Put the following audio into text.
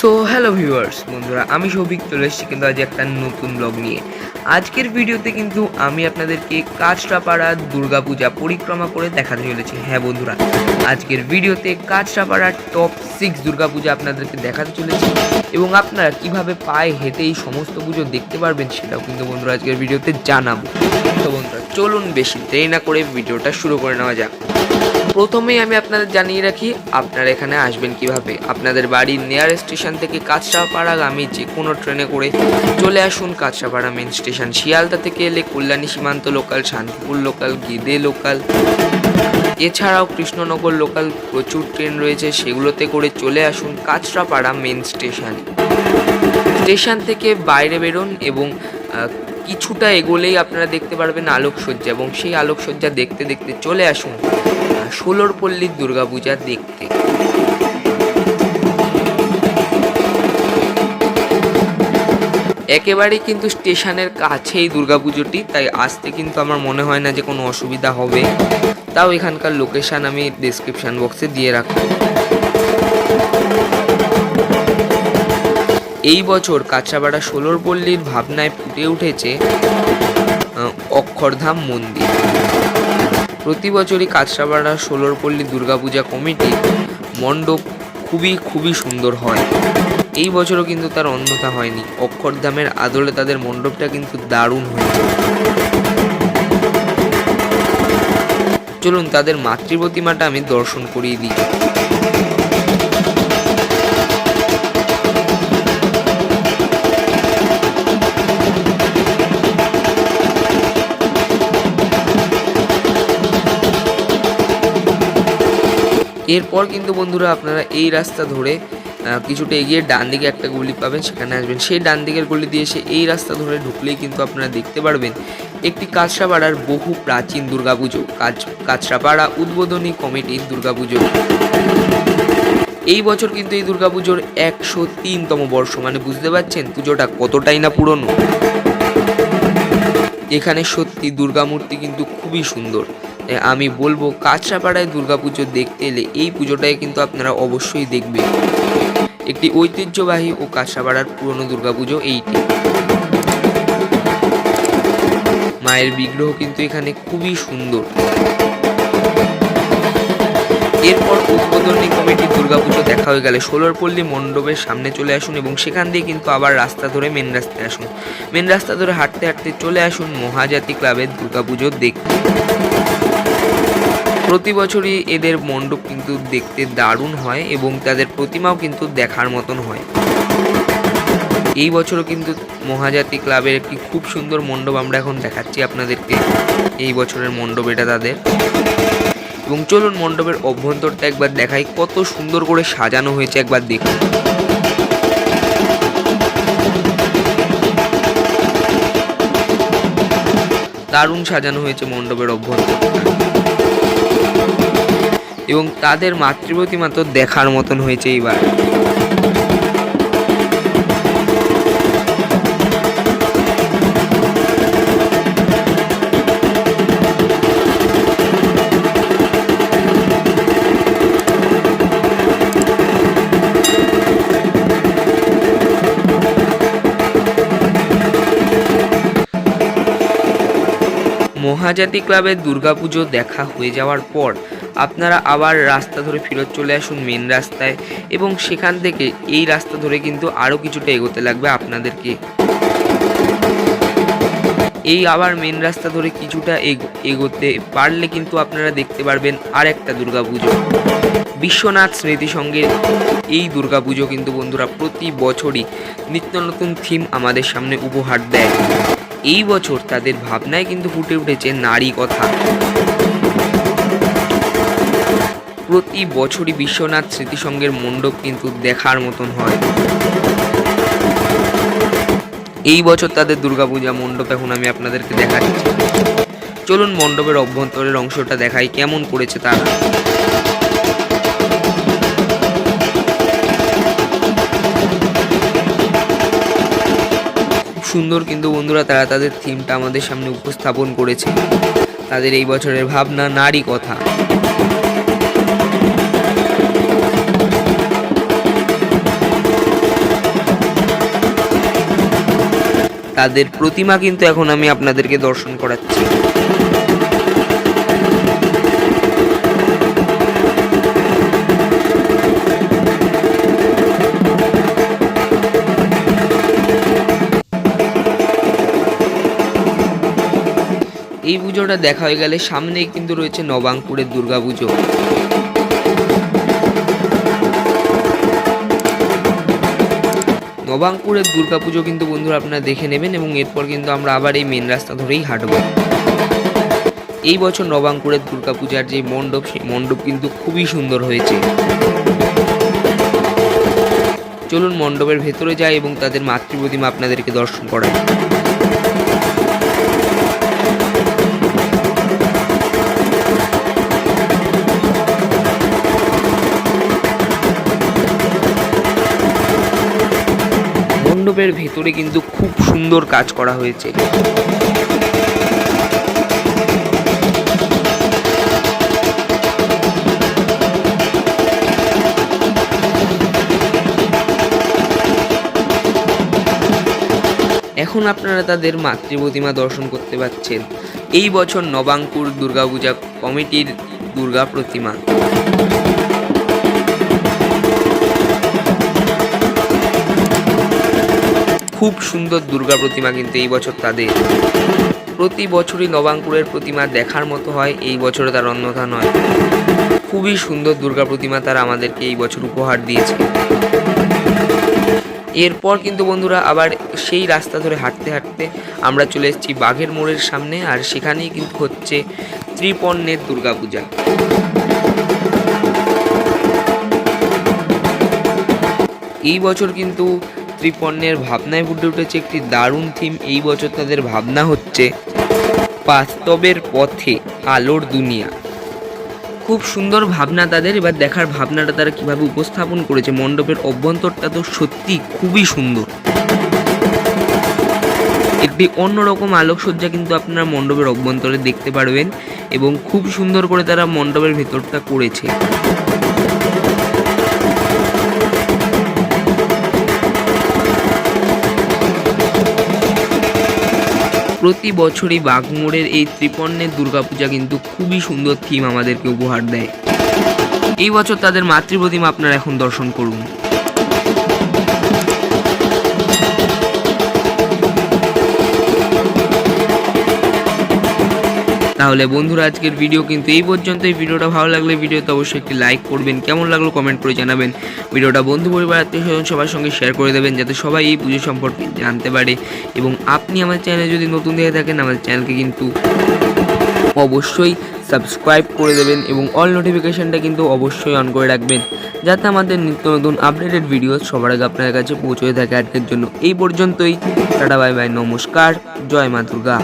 So hello viewers বন্ধুরা, আমি সৌভিক চলে এসেছি কিন্তু আজ একটা নতুন ব্লগ নিয়ে। আজকের ভিডিওতে কিন্তু আমি আপনাদেরকে কাঁচরাপাড়া দুর্গাপূজা পরিক্রমা করে দেখাতে চলেছি। হ্যাঁ বন্ধুরা, আজকের ভিডিওতে কাঁচরাপাড়ার টপ সিক্স দুর্গাপূজা আপনাদেরকে দেখাতে চলেছি এবং আপনারা কীভাবে পায়ে হেঁটে এই সমস্ত পুজো দেখতে পারবেন সেটাও কিন্তু বন্ধুরা আজকের ভিডিওতে জানাব। তো বন্ধুরা, চলুন বেশি দেরি না করে ভিডিওটা শুরু করে নেওয়া যাক। প্রথমেই আমি আপনাদের জানিয়ে রাখি, আপনারা এখানে আসবেন কীভাবে? আপনাদের বাড়ির নিয়ার স্টেশন থেকে কাঁচরাপাড়াগামী যে কোনো ট্রেনে করে চলে আসুন কাঁচরাপাড়া মেন স্টেশন শিয়ালদা থেকে এলে Kalyani Simanta local Shantipur local Gede local এছাড়াও কৃষ্ণনগর লোকাল প্রচুর ট্রেন রয়েছে, সেগুলোতে করে চলে আসুন কাঁচরাপাড়া মেন স্টেশনে স্টেশন থেকে বাইরে বেরোন এবং কিছুটা এগোলেই আপনারা দেখতে পারবেন আলোকসজ্জা এবং সেই আলোকসজ্জা দেখতে দেখতে চলে আসুন। ষোলোর পল্লীর দুর্গাপূজা দেখতে। একেবারেই কিন্তু স্টেশনের কাছেই দুর্গাপুজোটি, তাই আসতে কিন্তু আমার মনে হয় না যে কোনো অসুবিধা হবে। তাও এখানকার লোকেশান আমি ডিসক্রিপশান বক্সে দিয়ে রাখব। এই বছর কাঁচরাপাড়া ষোলোর পল্লীর ভাবনায় ফুটে উঠেছে অক্ষরধাম মন্দির। প্রতি বছরই কাঁচরাপাড়া ষোলোর পল্লী দুর্গাপূজা কমিটি মণ্ডপ খুবই খুবই সুন্দর হয়। এই বছরও কিন্তু তার অন্যথা হয়নি। অক্ষরধামের আদলে তাদের মণ্ডপটা কিন্তু দারুণ হয়েছে। চলুন তাদের মাতৃপ্রতিমাটা আমি দর্শন করিয়ে দিই। এরপর কিন্তু বন্ধুরা আপনারা এই রাস্তা ধরে কিছুটা এগিয়ে ডান দিকে একটা গলি পাবেন, সেখানে আসবেন। সেই ডান দিকের গলি দিয়ে এসে এই রাস্তা ধরে ঢুকলেই কিন্তু আপনারা দেখতে পারবেন একটি কাঁচরাপাড়ার বহু প্রাচীন দুর্গাপুজো। কাজ কাঁচরাপাড়া উদ্বোধনী কমিটির দুর্গাপুজো। এই বছর কিন্তু এই দুর্গাপুজোর একশো তিনতম বর্ষ। মানে বুঝতে পারছেন? পুজোটা কতটাই না পুরনো? এখানে সত্যি দুর্গামূর্তি কিন্তু খুবই সুন্দর। আমি বলব, কাঁচরাপাড়ায় দুর্গাপুজো দেখতে এলে এই পুজোটাই কিন্তু আপনারা অবশ্যই দেখবেন। একটি ঐতিহ্যবাহী ও কাঁচরাপাড়ার পুরনো দুর্গাপুজো এইটি। মায়ের বিগ্রহ কিন্তু এখানে খুবই সুন্দর। এরপর উদ্বোধনী কমিটির দুর্গাপুজো দেখা হয়ে গেলে ষোলরপল্লী মণ্ডপের সামনে চলে আসুন এবং সেখান দিয়ে কিন্তু আবার রাস্তা ধরে মেন রাস্তায় আসুন। মেন রাস্তা ধরে হাঁটতে হাঁটতে চলে আসুন মহাজাতি ক্লাবের দুর্গাপুজো দেখতে। প্রতি বছরই এদের মণ্ডপ কিন্তু দেখতে দারুণ হয় এবং তাদের প্রতিমাও কিন্তু দেখার মতন হয়। এই বছরও কিন্তু মহাজাতি ক্লাবের একটি খুব সুন্দর মণ্ডপ আমরা এখন দেখাচ্ছি আপনাদেরকে। এই বছরের মণ্ডপ এটা তাদের। এবং চলুন মণ্ডপের অভ্যন্তরটা একবার দেখাই, কত সুন্দর করে সাজানো হয়েছে একবার দেখুন। দারুণ সাজানো হয়েছে মণ্ডপের অভ্যন্তরটা। এবং তাদের মাতৃপ্রতিমা তো দেখার মতন হয়েছে এইবার। মহাজাতি ক্লাবের দুর্গাপুজো দেখা হয়ে যাওয়ার পর আপনারা আবার রাস্তা ধরে ফেরত চলে আসুন মেন রাস্তায় এবং সেখান থেকে এই রাস্তা ধরে কিন্তু আরও কিছুটা এগোতে লাগবে আপনাদেরকে। এই আবার মেন রাস্তা ধরে কিছুটা এগো- এগোতে পারলে কিন্তু আপনারা দেখতে পারবেন আর একটা দুর্গাপুজো। বিশ্বনাথ স্মৃতি সঙ্গের এই দুর্গাপুজো কিন্তু বন্ধুরা প্রতি বছরই নিত্য নতুন থিম আমাদের সামনে উপহার দেয়। এই বছর তাদের ভাবনায় কিন্তু ফুটে উঠেছে নারী কথা। প্রতি বছরই বিশ্বনাথ স্মৃতিসংঘের মণ্ডপ কিন্তু দেখার মতন হয়। এই বছর তাদের দুর্গাপূজা মণ্ডপ এখন আমি আপনাদেরকে দেখাচ্ছি। চলুন মণ্ডপের অভ্যন্তরের অংশটা দেখাই, কেমন করেছে তারা। সুন্দর কিন্তু বন্ধুরা, তারা তাদের থিমটা আমাদের সামনে উপস্থাপন করেছে। তাদের এই বছরের ভাবনা নারী কথা। তাদের প্রতিমা কিন্তু এখন আমি আপনাদেরকে দর্শন করাচ্ছি। এই পুজোটা দেখা হয়ে গেলে সামনেই কিন্তু রয়েছে নবাঙ্কুরের দুর্গাপুজো। নবাঙ্কুরের দুর্গাপুজো কিন্তু বন্ধুরা আপনারা দেখে নেবেন এবং এরপর কিন্তু আমরা আবার এই মেন রাস্তা ধরেই হাঁটব। এই বছর নবাঙ্কুরের দুর্গাপূজার যে মণ্ডপ, সেই মণ্ডপ কিন্তু খুবই সুন্দর হয়েছে। চলুন মণ্ডপের ভেতরে যাই এবং তাদের মাতৃপ্রতিমা আপনাদেরকে দর্শন করাই। মণ্ডপের ভেতরে কিন্তু খুব সুন্দর কাজ করা হয়েছে। এখন আপনারা তাদের মাতৃ প্রতিমা দর্শন করতে পাচ্ছেন। এই বছর নবাঙ্কুর দুর্গাপূজা কমিটির দুর্গা প্রতিমা। খুব সুন্দর দুর্গা প্রতিমা কিন্তু এই বছর তাদের। প্রতি বছরই নবাঙ্কুরের প্রতিমা দেখার মতো হয়, এই বছরে তার অন্যথা নয়। খুবই সুন্দর দুর্গা প্রতিমা তারা আমাদেরকে এই বছর উপহার দিয়েছে। এরপর কিন্তু বন্ধুরা আবার সেই রাস্তা ধরে হাঁটতে হাঁটতে আমরা চলে এসেছি বাঘের মোড়ের সামনে, আর সেখানেই কিন্তু হচ্ছে ত্রিপর্ণের দুর্গাপূজা এই বছর কিন্তু ত্রিপর্ণের ভাবনায় ফুটে উঠেছে একটি দারুণ থিম এই বছর তাদের ভাবনা হচ্ছে বাস্তবের পথে আলোর দুনিয়া। খুব সুন্দর ভাবনা তাদের, এবার দেখার ভাবনাটা তারা কীভাবে উপস্থাপন করেছে, মণ্ডপের অভ্যন্তরটা তো সত্যি খুবই সুন্দর। একটি অন্যরকম আলোকসজ্জা কিন্তু আপনারা মণ্ডপের অভ্যন্তরে দেখতে পারবেন এবং খুব সুন্দর করে তারা মণ্ডপের ভেতরটা করেছে। প্রতি বছরই বাঘমোড়ের এই ত্রিপর্ণের দুর্গাপূজা কিন্তু খুবই সুন্দর থিম আমাদেরকে উপহার দেয়। এই বছর তাদের মাতৃপ্রতিমা আপনারা এখন দর্শন করুন। তাহলে বন্ধুরা, আজকের ভিডিও কিন্তু এই পর্যন্ত এই ভিডিওটা ভালো লাগলে ভিডিওতে অবশ্যই একটি লাইক করবেন, কেমন লাগল কমেন্ট করে জানাবেন। ভিডিওটা বন্ধু পরিবার, আত্মীয় স্বজন, সবার সঙ্গে শেয়ার করে দেবেন, যাতে সবাই এই পুজো সম্পর্কে জানতে পারে। এবং আপনি আমার চ্যানেলে যদি নতুন দেখে থাকেন আমার চ্যানেলকে কিন্তু অবশ্যই সাবস্ক্রাইব করে দেবেন এবং অল নোটিফিকেশানটা কিন্তু অবশ্যই অন করে রাখবেন, যাতে আমাদের নিত্য নতুন আপডেটেড ভিডিও সবার আগে আপনার কাছে পৌঁছে থাকে। আজকের জন্য এই পর্যন্তই। টাটা বাই বাই নমস্কার, জয় মা দুর্গা।